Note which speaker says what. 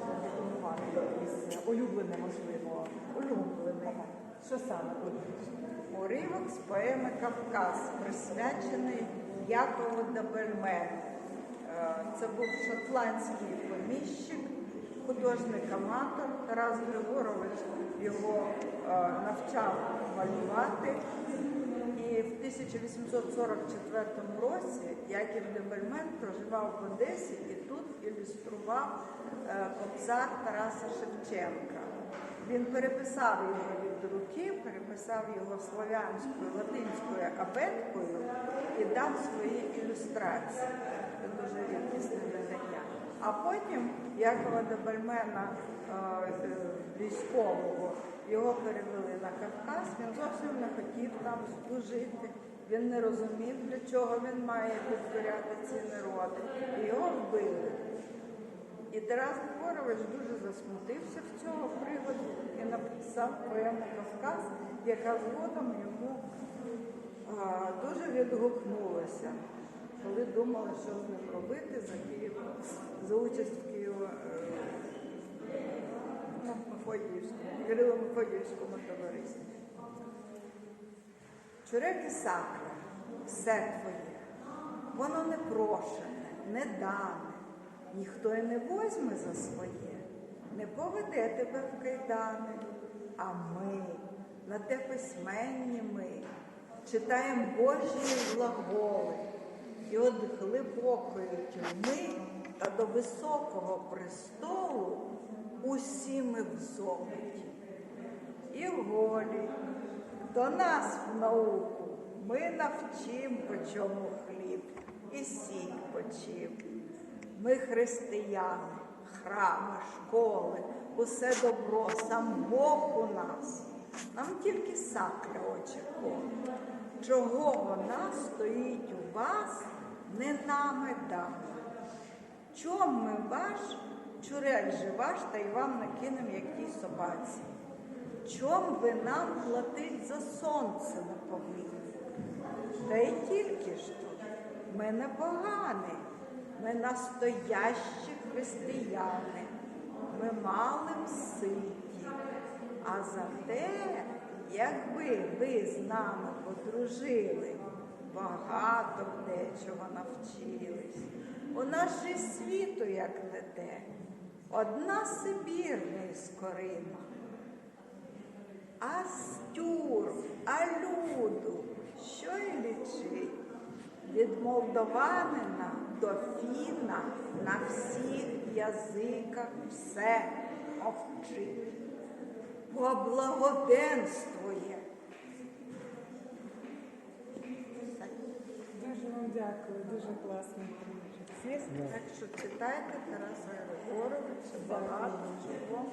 Speaker 1: задекламувати якийсь улюблений, можливо, улюблений. Що саме?
Speaker 2: Уривок з поеми Кавказ, присвячений Якову Дабельмену. Е, Це був шотландський поміщик, художник-аматор. Тарас Григорович його е, навчав малювати. І в 1844 році Яків Дебельмен проживав в Одесі і тут ілюстрував е, кобзар Тараса Шевченка. Він переписав його від руки, переписав його слов'янською, латинською абеткою і дав свої ілюстрації. Це дуже рідкісне видання. А потім Якова Дебельмена е, е, військового його перевели на Кавказ. Він зовсім не хотів там служити. Він не розумів, для чого він має підкоряти ці народи. І його вбили. І Тарас Григорович дуже засмутився в цього приводу і написав поему Кавказ, яка згодом йому а, дуже відгукнулася, коли думали, що з ним робити за Києво, за участь в Києво е, ну, товаристві. Чуреки сакра, все твоє, воно не прошене, не дане, ніхто й не возьме за своє, не поведе тебе в кайдани, а ми, на те письменні ми, читаємо Божі глаголи, і от глибокої тюрми та до високого престолу усі ми в золоті. І голі. До нас в науку ми навчим по чому хліб і сіль почим. Ми християни, храми, школи, усе добро, сам Бог у нас. Нам тільки сакля очікує. Чого вона стоїть у вас, не нами дана. Чом ми ваш, чурек же ваш, та й вам накинем як тій собаці. Чом ви нам платить за сонце не повинні? Та й тільки ж тут. Ми не погані, ми настоящі християни, ми малим ситі. А за те, якби ви з нами подружили, багато дечого навчились. У нас же світу, як не те, одна Сибір нескорима. А стюр, а люду, що й лічить? Від молдованина до фіна на всіх язиках все мовчить. Бо благоденствує.
Speaker 1: Дуже вам дякую, дуже книжок.
Speaker 2: Так що читайте Тараса Григоровича, багато чого.